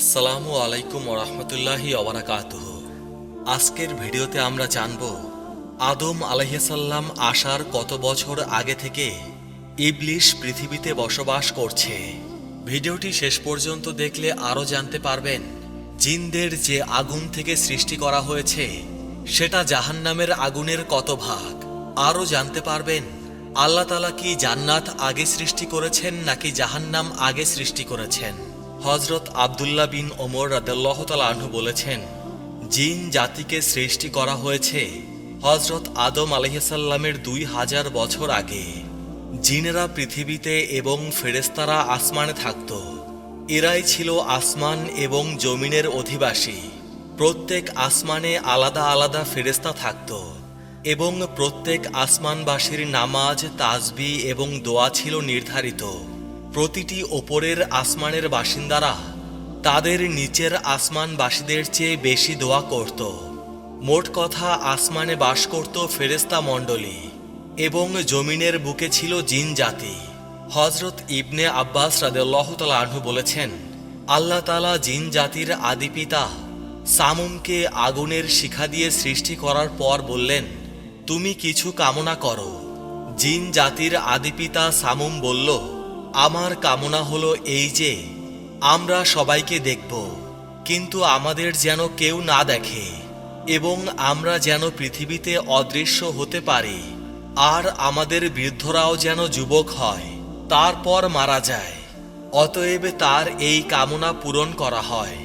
আসসালামু আলাইকুম ওরহমতুল্লাহি অবরাকাতুহ আজকের ভিডিওতে আমরা জানব, আদম আলাইসাল্লাম আসার কত বছর আগে থেকে ইবলিশ পৃথিবীতে বসবাস করছে। ভিডিওটি শেষ পর্যন্ত দেখলে আরও জানতে পারবেন, জিনদের যে আগুন থেকে সৃষ্টি করা হয়েছে, সেটা জাহান্নামের আগুনের কত ভাগ। আরও জানতে পারবেন, আল্লাহ তালা কি জান্নাত আগে সৃষ্টি করেছেন নাকি জাহান্নাম আগে সৃষ্টি করেছেন। হজরত আবদুল্লাহ বিন ওমর রাদাল্লাহ আনহু বলেছেন, জিন জাতিকে সৃষ্টি করা হয়েছে হজরত আদম আলহিসাল্লামের দুই হাজার বছর আগে। জিনেরা পৃথিবীতে এবং ফেরেস্তারা আসমানে থাকত। এরাই ছিল আসমান এবং জমিনের অধিবাসী। প্রত্যেক আসমানে আলাদা আলাদা ফেরেস্তা থাকত এবং প্রত্যেক আসমানবাসীর নামাজ, তাজবি এবং দোয়া ছিল নির্ধারিত। প্রতিটি ওপরের আসমানের বাসিন্দারা তাদের নিচের আসমানবাসীদের চেয়ে বেশি দোয়া করত। মোট কথা, আসমানে বাস করত ফেরেস্তা মণ্ডলী এবং জমিনের বুকে ছিল জিন জাতি। হজরত ইবনে আব্বাস রাদেল্লাহ আনহু বলেছেন, আল্লাহ তালা জিন জাতির আদি পিতা সামুমকে আগুনের শিখা দিয়ে সৃষ্টি করার পর বললেন, তুমি কিছু কামনা করো। জিন জাতির আদিপিতা সামুম বলল আমার কামনা হলো এই যে, আমরা সবাইকে দেখব, কিন্তু আমাদের যেন কেউ না দেখে, এবং আমরা যেন পৃথিবীতে অদৃশ্য হতে পারি, আর আমাদের বৃদ্ধরাও যেন যুবক হয়, তারপর মারা যায়। অতএব তার এই কামনা পূরণ করা হয়।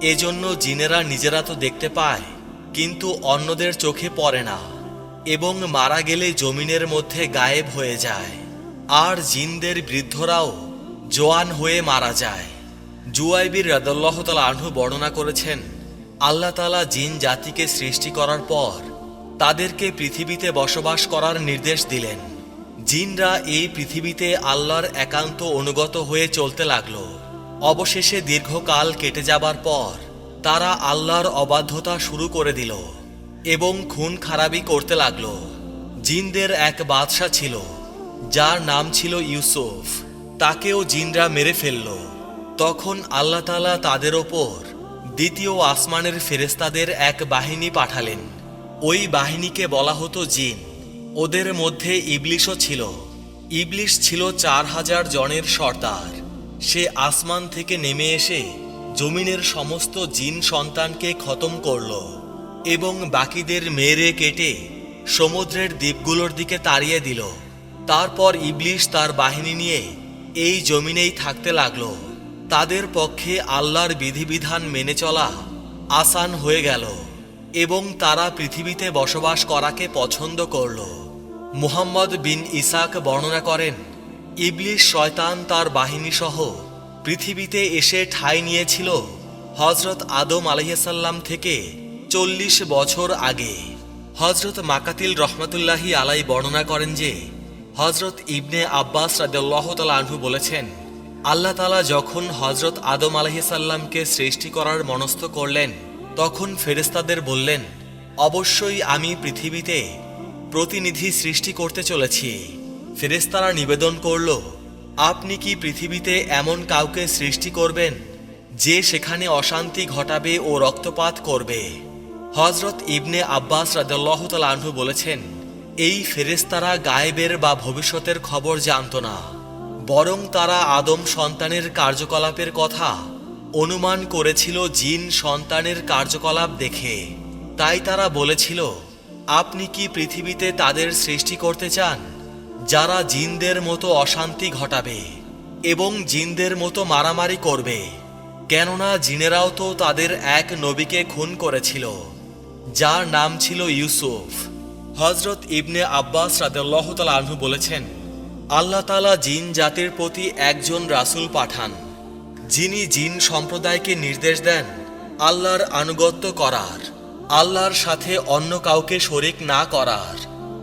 এজন্য জিনেরা নিজেরা তো দেখতে পায়, কিন্তু অন্যদের চোখে পড়ে না, এবং মারা গেলে জমিনের মধ্যে গায়েব হয়ে যায়। আর জিনদের বৃদ্ধরাও জোয়ান হয়ে মারা যায়। জুয়াইবির রাদল্লাহ তালা আনহু বর্ণনা করেছেন, আল্লাহ তালা জিন জাতিকে সৃষ্টি করার পর তাদেরকে পৃথিবীতে বসবাস করার নির্দেশ দিলেন। জিনরা এই পৃথিবীতে আল্লাহর একান্ত অনুগত হয়ে চলতে লাগল। অবশেষে দীর্ঘকাল কেটে যাবার পর তারা আল্লাহর অবাধ্যতা শুরু করে দিল এবং খুন খারাপি করতে লাগল। জিনদের এক বাদশা ছিল। যার নাম ছিল ইউসুফ, তাকেও জিনরা মেরে ফেলল। তখন আল্লাহ তালা তাদের ওপর দ্বিতীয় আসমানের ফেরেস্তাদের এক বাহিনী পাঠালেন। ওই বাহিনীকে বলা হতো জিন। ওদের মধ্যে ইবলিশও ছিল। ইবলিশ ছিল চার হাজার জনের সর্দার। সে আসমান থেকে নেমে এসে জমিনের সমস্ত জিন সন্তানকে খতম করল এবং বাকিদের মেরে কেটে সমুদ্রের দ্বীপগুলোর দিকে তাড়িয়ে দিল। তারপর ইবলিশ তার বাহিনী নিয়ে এই জমিনেই থাকতে লাগল। তাদের পক্ষে আল্লাহর বিধিবিধান মেনে চলা আসান হয়ে গেল এবং তারা পৃথিবীতে বসবাস করাকে পছন্দ করল। মুহাম্মদ বিন ইসাক বর্ণনা করেন, ইবলিশ শয়তান তার বাহিনী সহ পৃথিবীতে এসে ঠাঁই নিয়েছিল হজরত আদম আলহিসাল্লাম থেকে চল্লিশ বছর আগে। হজরত মাকাতিল রহমতুল্লাহি আলাই বর্ণনা করেন যে হজরত ইবনে আব্বাস রাদুল্লাহ আনহু বলেছেন, আল্লাহ তালা যখন হজরত আদম আলহিসাল্লামকে সৃষ্টি করার মনস্থ করলেন, তখন ফেরেস্তাদের বললেন, অবশ্যই আমি পৃথিবীতে প্রতিনিধি সৃষ্টি করতে চলেছি। ফেরেস্তারা নিবেদন করল, আপনি কি পৃথিবীতে এমন কাউকে সৃষ্টি করবেন যে সেখানে অশান্তি ঘটাবে ও রক্তপাত করবে? হজরত ইবনে আব্বাস রাদাল্লাহ আনহু বলেছেন এই ফেরেস্তারা গায়েবের বা ভবিষ্যতের খবর জানত না, বরং তারা আদম সন্তানের কার্যকলাপের কথা অনুমান করেছিল জিন সন্তানের কার্যকলাপ দেখে। তাই তারা বলেছিল, আপনি কি পৃথিবীতে তাদের সৃষ্টি করতে চান, যারা জিনদের মতো অশান্তি ঘটাবে এবং জিনদের মতো মারামারি করবে? কেননা জিনেরাও তো তাদের এক নবীকে খুন করেছিল, যার নাম ছিল ইউসুফ। হজরত ইবনে আব্বাস রাদেল্লাহ আনহু বলেছেন, আল্লাহ তালা জিন জাতির প্রতি একজন রাসূল পাঠান, যিনি জিন সম্প্রদায়কে নির্দেশ দেন আল্লাহর আনুগত্য করার, আল্লাহর সাথে অন্য কাউকে শরিক না করার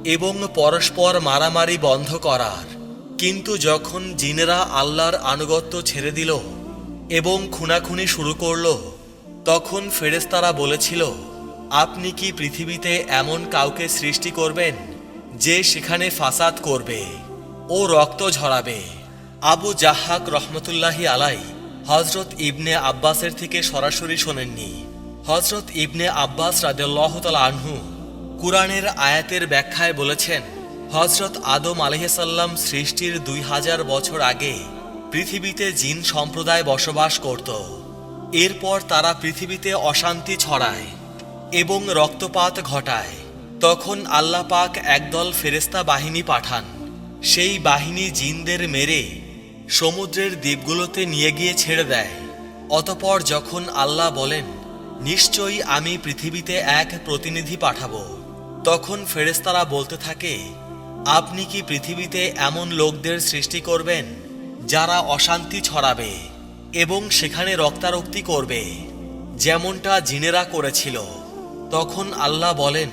এবং পরস্পর মারামারি বন্ধ করার। কিন্তু যখন জিনেরা আল্লাহর আনুগত্য ছেড়ে দিল এবং খুনাখুনি শুরু করল, তখন ফেরেস্তারা বলেছিল আপনি কি পৃথিবীতে এমন কাউকে সৃষ্টি করবেন যে সেখানে ফাসাদ করবে ও রক্ত ঝরাবে? আবু জাহাক রহমতুল্লাহি আলাই হজরত ইবনে আব্বাসের থেকে সরাসরি শোনেননি। হজরত ইবনে আব্বাস রাদিয়াল্লাহু তাআলা আনহু কুরআনের আয়াতের ব্যাখ্যায় বলেছেন হজরত আদম আলহিসাল্লাম সৃষ্টির দুই হাজার বছর আগে পৃথিবীতে জিন সম্প্রদায় বসবাস করত। এরপর তারা পৃথিবীতে অশান্তি ছড়ায়। এবং রক্তপাত ঘটায়। তখন আল্লাহ পাক একদল ফেরেস্তা বাহিনী পাঠান। সেই বাহিনী জিনদের মেরে সমুদ্রের দ্বীপগুলোতে নিয়ে গিয়ে ছেড়ে দেয়। অতপর যখন আল্লাহ বলেন, নিশ্চয়ই আমি পৃথিবীতে এক প্রতিনিধি পাঠাবো। তখন ফেরেস্তারা বলতে থাকে, আপনি কি পৃথিবীতে এমন লোকদের সৃষ্টি করবেন যারা অশান্তি ছড়াবে এবং সেখানে রক্তারক্তি করবে, যেমনটা জিনেরা করেছিল? তখন আল্লাহ বলেন,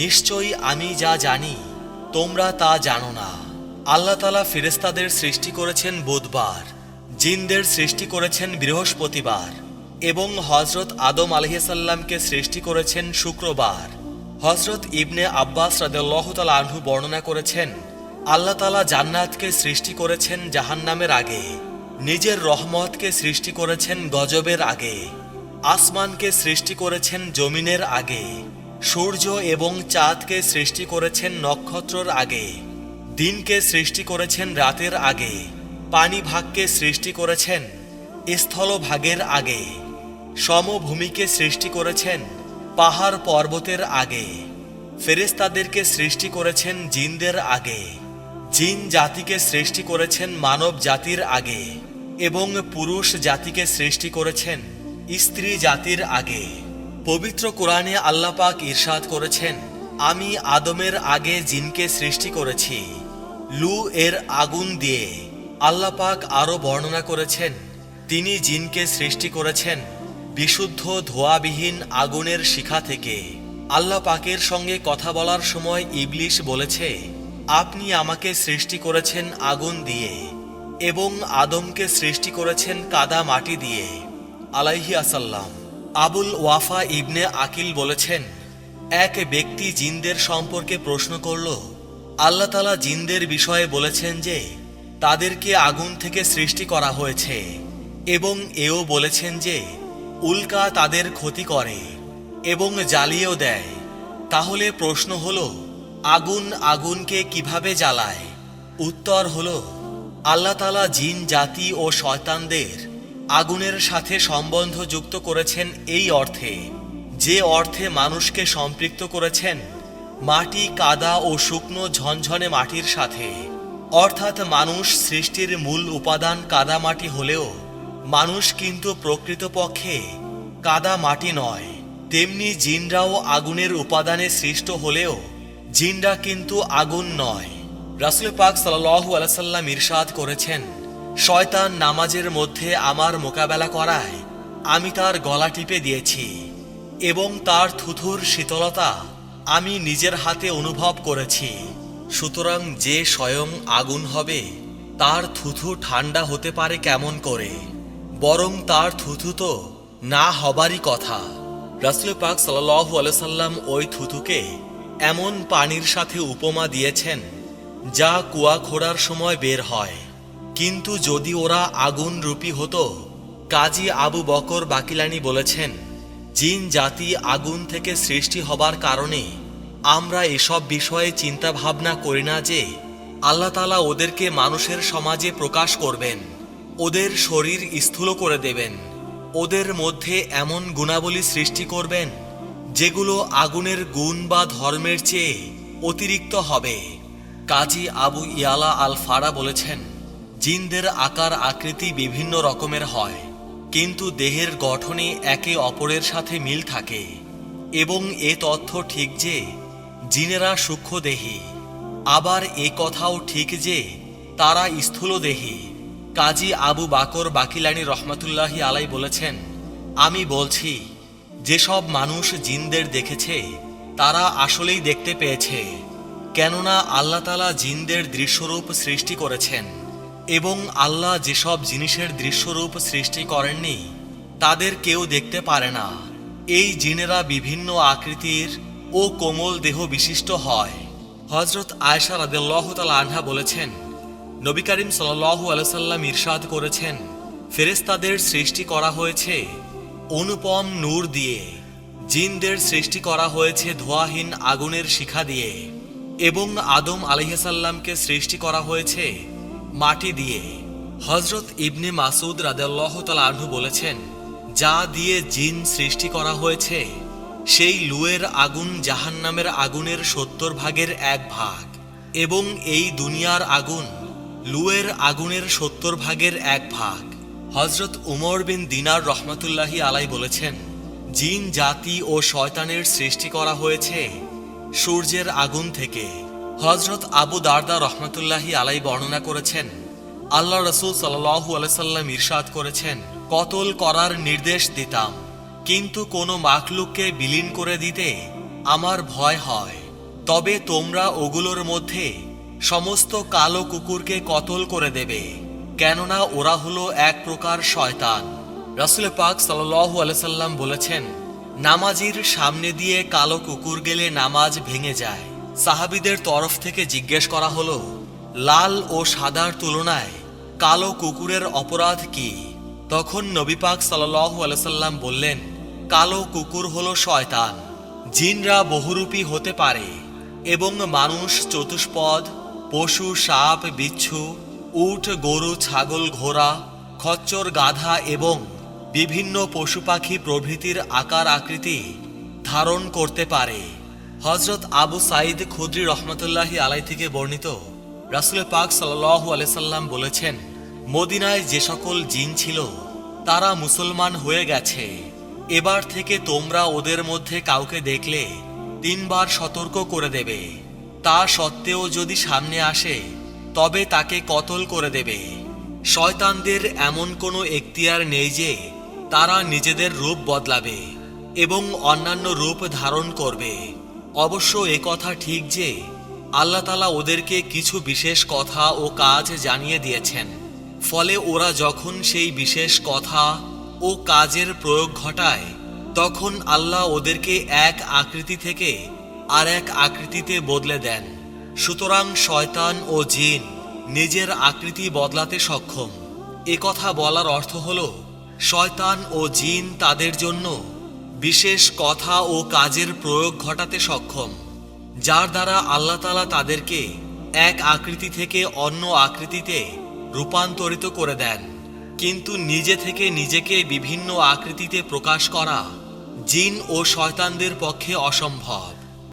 নিশ্চয়ই আমি যা জানি, তোমরা তা জানো না। আল্লাহ তালা ফেরেস্তাদের সৃষ্টি করেছেন বুধবার, জিনদের সৃষ্টি করেছেন বৃহস্পতিবার এবং হজরত আদম আলহিসাল্লামকে সৃষ্টি করেছেন শুক্রবার। হজরত ইবনে আব্বাস রাদেল্লাহ আনহু বর্ণনা করেছেন, আল্লাহ তালা জান্নাতকে সৃষ্টি করেছেন জাহান্নামের আগে, নিজের রহমতকে সৃষ্টি করেছেন গজবের আগে। আসমানকে সৃষ্টি করেছেন জমিনের আগে, সূর্য এবং চাঁদকে সৃষ্টি করেছেন নক্ষত্রর আগে, দিনকে সৃষ্টি করেছেন রাতের আগে, পানি ভাগকে সৃষ্টি করেছেন স্থলভাগের আগে, সমভূমিকে সৃষ্টি করেছেন পাহাড় পর্বতের আগে ফেরেস্তাদেরকে সৃষ্টি করেছেন জিনদের আগে, জিন জাতিকে সৃষ্টি করেছেন মানব জাতির আগে এবং পুরুষ জাতিকে সৃষ্টি করেছেন স্ত্রী জাতির আগে। পবিত্র কোরআনে আল্লাপাক ইরশাদ করেছেন, আমি আদমের আগে জিনকে সৃষ্টি করেছি। লু এর আগুন দিয়ে আল্লাপাক আরও বর্ণনা করেছেন, তিনি জিনকে সৃষ্টি করেছেন বিশুদ্ধ ধোয়াবিহীন আগুনের শিখা থেকে। আল্লাহ পাকের সঙ্গে কথা বলার সময় ইবলিশ বলেছে, আপনি আমাকে সৃষ্টি করেছেন আগুন দিয়ে এবং আদমকে সৃষ্টি করেছেন কাদা মাটি দিয়ে। আলাইহি আসাল্লাম, আবুল ওয়াফা ইবনে আকিল বলেছেন, এক ব্যক্তি জিনদের সম্পর্কে প্রশ্ন করল, আল্লাহ তালা জিনদের বিষয়ে বলেছেন যে, তাদেরকে আগুন থেকে সৃষ্টি করা হয়েছে, এবং এও বলেছেন যে, উল্কা তাদের ক্ষতি করে এবং জ্বালিয়েও দেয়। তাহলে প্রশ্ন হল, আগুন আগুনকে কীভাবে জ্বালায়? উত্তর হলো, আল্লাহ তালা জিন জাতি ও শয়তানদের আগুনের সাথে সম্বন্ধ যুক্ত করেছেন এই অর্থে। যে অর্থে মানুষকে সম্পৃক্ত করেছেন, মাটি কাদা ও শুকনো ঝনঝনে মাটির সাথে। অর্থাৎ মানুষ সৃষ্টির মূল উপাদান কাদা মাটি হলেও, মানুষ কিন্তু প্রকৃতপক্ষে কাদা মাটি নয়। তেমনি জিনরাও আগুনের উপাদানে সৃষ্ট হলেও, জিনরা কিন্তু আগুন নয়। রাসুল পাক সাল্লাহু আলাইসাল্লাম ইরশাদ করেছেন শয়তান নামাজের মধ্যে আমার মোকাবেলা করায় আমি তার গলা টিপে দিয়েছি এবং তার থুথুর শীতলতা আমি নিজের হাতে অনুভব করেছি। সুতরাং যে স্বয়ং আগুন হবে, তার থুথু ঠান্ডা হতে পারে কেমন করে? বরং তার থুথু তো না হবারই কথা। রাসুল পাক সাল্লাহ আলসাল্লাম ওই থুথুকে এমন পানির সাথে উপমা দিয়েছেন, যা কুয়া খোঁড়ার সময় বের হয়। কিন্তু যদি ওরা আগুন রূপী হতো, কাজী আবু বকর বাকিলানি বলেছেন, জিন জাতি আগুন থেকে সৃষ্টি হবার কারণে আমরা এসব বিষয়ে চিন্তা ভাবনা করি না যে আল্লাহ তালা ওদেরকে মানুষের সমাজে প্রকাশ করবেন, ওদের শরীর স্থূল করে দেবেন, ওদের মধ্যে এমন গুণাবলী সৃষ্টি করবেন যেগুলো আগুনের গুণ বা ধর্মের চেয়ে অতিরিক্ত হবে। কাজী আবু ইয়ালা আল ফারা বলেছেন জিনদের আকার আকৃতি বিভিন্ন রকমের হয়, কিন্তু দেহের গঠনে একে অপরের সাথে মিল থাকে, এবং এ তথ্য ঠিক যে জিনেরা সূক্ষ্মদেহী, আবার এ কথাও ঠিক যে তারা স্থূলদেহী। কাজী আবু বাকর বাকিলানি রহমতুল্লাহি আলাই বলেছেন, আমি বলছি, যেসব মানুষ জিনদের দেখেছে, তারা আসলেই দেখতে পেয়েছে, কেননা আল্লাহ তালা জিনদের দৃশ্যরূপ সৃষ্টি করেছেন। এবং আল্লাহ যেসব জিনিসের দৃশ্যরূপ সৃষ্টি করেননি, তাদের কেউ দেখতে পারে না। এই জিনেরা বিভিন্ন আকৃতির ও কোমল দেহ বিশিষ্ট হয়। হজরত আয়সা রাদেল্লাহ তাল আনহা বলেছেন, নবী করিম সাল্লাহু আলসাল্লাম ইরশাদ করেছেন ফেরেস্তাদের সৃষ্টি করা হয়েছে অনুপম নূর দিয়ে, জিনদের সৃষ্টি করা হয়েছে ধোয়াহীন আগুনের শিখা দিয়ে এবং আদম আলহিসাল্লামকে সৃষ্টি করা হয়েছে মাটি দিয়ে। হজরত ইবনে মাসুদ রাদেল্লাহ আনহু বলেছেন, যা দিয়ে জিন সৃষ্টি করা হয়েছে, সেই লুয়ের আগুন জাহান্নামের আগুনের সত্তর ভাগের এক ভাগ এবং এই দুনিয়ার আগুন লুয়ের আগুনের সত্তর ভাগের এক ভাগ। হজরত উমর বিন দিনার রহমতুল্লাহি আলাই বলেছেন, জিন জাতি ও শয়তানের সৃষ্টি করা হয়েছে সূর্যের আগুন থেকে। হজরত আবু দারদা রহমতুল্লাহি আলাই বর্ণনা করেছেন, আল্লাহ রসুল সাল্লাহু আলাইসাল্লাম ইরশাদ করেছেন, কতল করার নির্দেশ দিতাম, কিন্তু কোনো মাকলুককে বিলীন করে দিতে আমার ভয় হয়। তবে তোমরা ওগুলোর মধ্যে সমস্ত কালো কুকুরকে কতল করে দেবে, কেননা ওরা হলো এক প্রকার শয়তান। রাসুল পাক সাল্লাহু আলাইসাল্লাম বলেছেন, নামাজির সামনে দিয়ে কালো কুকুর গেলে নামাজ ভেঙে যায় সাহাবিদের তরফ থেকে জিজ্ঞেস করা হলো, লাল ও সাদার তুলনায় কালো কুকুরের অপরাধ কি? তখন নবী পাক সাল্লাহু আলাইসাল্লাম বললেন, কালো কুকুর হলো শয়তান, জিনরা বহুরূপী হতে পারে এবং মানুষ চতুষ্পদ, পশু, সাপ, বিচ্ছু, উট, গরু, ছাগল, ঘোড়া, খচ্চর, গাধা এবং বিভিন্ন পশু পাখি প্রভৃতির আকার আকৃতি ধারণ করতে পারে। হজরত আবু সাইদ খুদ্রি রহমতুল্লাহি আলাই থেকে বর্ণিত। রাসুল পাক সাল্লাহু আলাইসাল্লাম বলেছেন, মদিনায় যে সকল জিন ছিল, তারা মুসলমান হয়ে গেছে। এবার থেকে তোমরা ওদের মধ্যে কাউকে দেখলে তিনবার সতর্ক করে দেবে। তা সত্ত্বেও যদি সামনে আসে, তবে তাকে কতল করে দেবে। শয়তানদের এমন কোনো এখতিয়ার নেই যে, তারা নিজেদের রূপ বদলাবে এবং অন্যান্য রূপ ধারণ করবে। অবশ্য এ কথা ঠিক যে আল্লাহ তালা ওদেরকে কিছু বিশেষ কথা ও কাজ জানিয়ে দিয়েছেন। ফলে ওরা যখন সেই বিশেষ কথা ও কাজের প্রয়োগ ঘটায়, তখন আল্লাহ ওদেরকে এক আকৃতি থেকে আর এক আকৃতিতে বদলে দেন। সুতরাং শয়তান ও জিন নিজের আকৃতি বদলাতে সক্ষম। কথা বলার অর্থ হল, শয়তান ও জিন তাদের জন্য বিশেষ কথা ও কাজের প্রয়োগ ঘটাতে সক্ষম, যার দ্বারা আল্লাহ তালা তাদেরকে এক আকৃতি থেকে অন্য আকৃতিতে রূপান্তরিত করে দেন। কিন্তু নিজে থেকে নিজেকে বিভিন্ন আকৃতিতে প্রকাশ করা জিন ও শয়তানদের পক্ষে অসম্ভব।